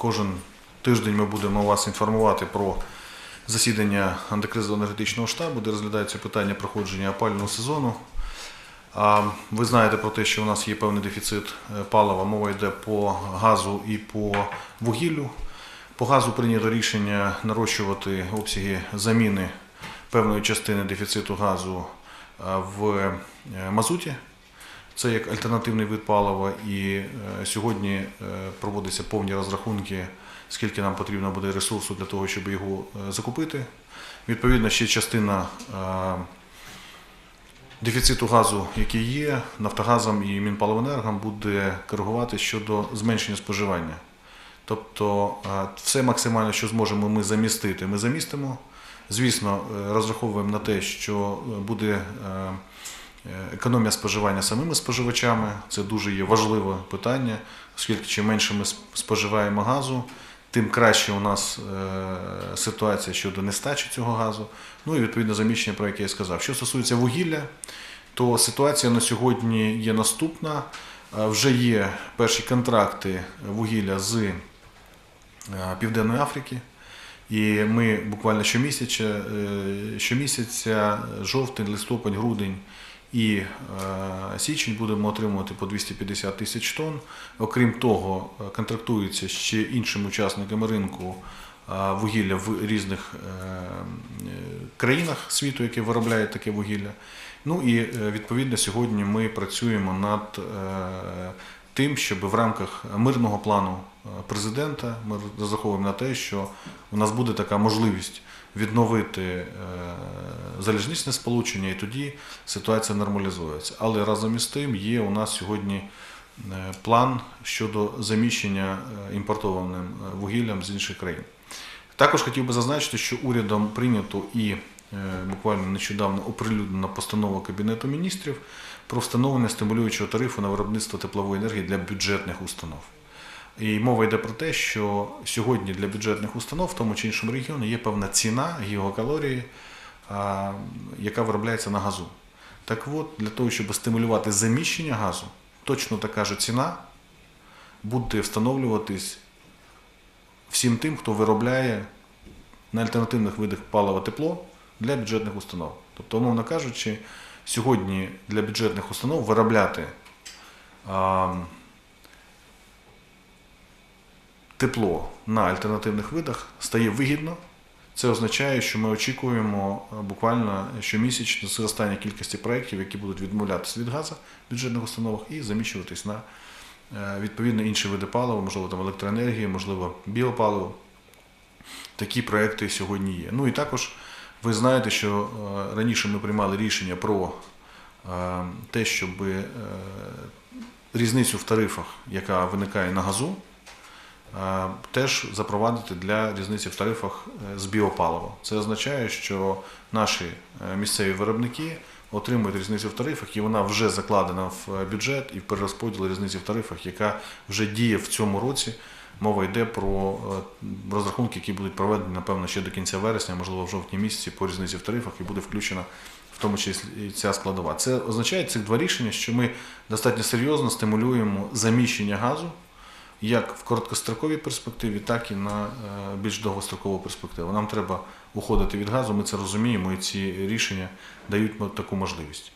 Кожен тиждень ми будемо вас інформувати про засідання антикризового енергетичного штабу, де розглядається питання проходження опалювального сезону. Ви знаєте про те, що у нас є певний дефіцит е, палива. Мова йде по газу і по вугіллю. По газу прийнято рішення нарощувати обсяги заміни певної частини дефіциту газу е, в е, мазуті. Це як альтернативний вид палива, і е, сьогодні е, проводяться повні розрахунки, скільки нам потрібно буде ресурсу для того, щоб його е, закупити. Відповідно, ще частина дефіциту газу, який є, Нафтогазом і Мінпаливенергом буде коригувати щодо зменшення споживання. Тобто все максимально, що зможемо ми замістити, ми замістимо. Звісно, розраховуємо на те, що буде економія споживання самими споживачами. Це дуже є важливе питання, оскільки чим менше ми споживаємо газу, тим краще у нас е, ситуація щодо нестачі цього газу. Ну і відповідно заміщення, про яке я сказав. Що стосується вугілля, то ситуація на сьогодні є наступна. Е, Вже є перші контракти вугілля з е, Південної Африки. І ми буквально щомісяця, е, щомісяця жовтень, листопад, грудень і е, січень будемо отримувати по 250 тисяч тонн. Окрім того, е, контрактується ще іншими учасниками ринку е, вугілля в різних країнах світу, які виробляють таке вугілля. Ну і відповідно сьогодні ми працюємо над тим, щоб в рамках мирного плану президента ми розраховуємо на те, що у нас буде така можливість відновити е, залізничне сполучення, і тоді ситуація нормалізується. Але разом із тим є у нас сьогодні е, план щодо заміщення е, імпортованим вугіллям з інших країн. Також хотів би зазначити, що урядом прийнято і буквально нещодавно оприлюднена постанова Кабінету міністрів про встановлення стимулюючого тарифу на виробництво теплової енергії для бюджетних установ. І мова йде про те, що сьогодні для бюджетних установ в тому чи іншому регіоні є певна ціна гігакалорії, яка виробляється на газу. Так от, для того, щоб стимулювати заміщення газу, точно така ж ціна буде встановлюватись всім тим, хто виробляє на альтернативних видах палива тепло для бюджетних установ. Тобто, умовно кажучи, сьогодні для бюджетних установ виробляти а, тепло на альтернативних видах стає вигідно. Це означає, що ми очікуємо е, буквально щомісячно зростання кількості проєктів, які будуть відмовлятися від газу в бюджетних установах і заміщуватись на е, відповідно інші види палива, можливо, там електроенергії, можливо, біопаливо. Такі проекти сьогодні є. Ну і також ви знаєте, що е, раніше ми приймали рішення про те, щоб різницю в тарифах, яка виникає на газу, теж запровадити для різниці в тарифах е, з біопалива. Це означає, що наші е, місцеві виробники отримують різницю в тарифах, і вона вже закладена в е, бюджет і в перерозподіл різниці в тарифах, яка вже діє в цьому році. Мова йде про розрахунки, які будуть проведені, напевно, ще до кінця вересня, можливо, в жовтні місяці по різниці в тарифах, і буде включена в тому числі ця складова. Це означає цих два рішення, що ми достатньо серйозно стимулюємо заміщення газу як в короткостроковій перспективі, так і на е, більш довгострокову перспективу. Нам треба уходити від газу, ми це розуміємо, і ці рішення дають таку можливість.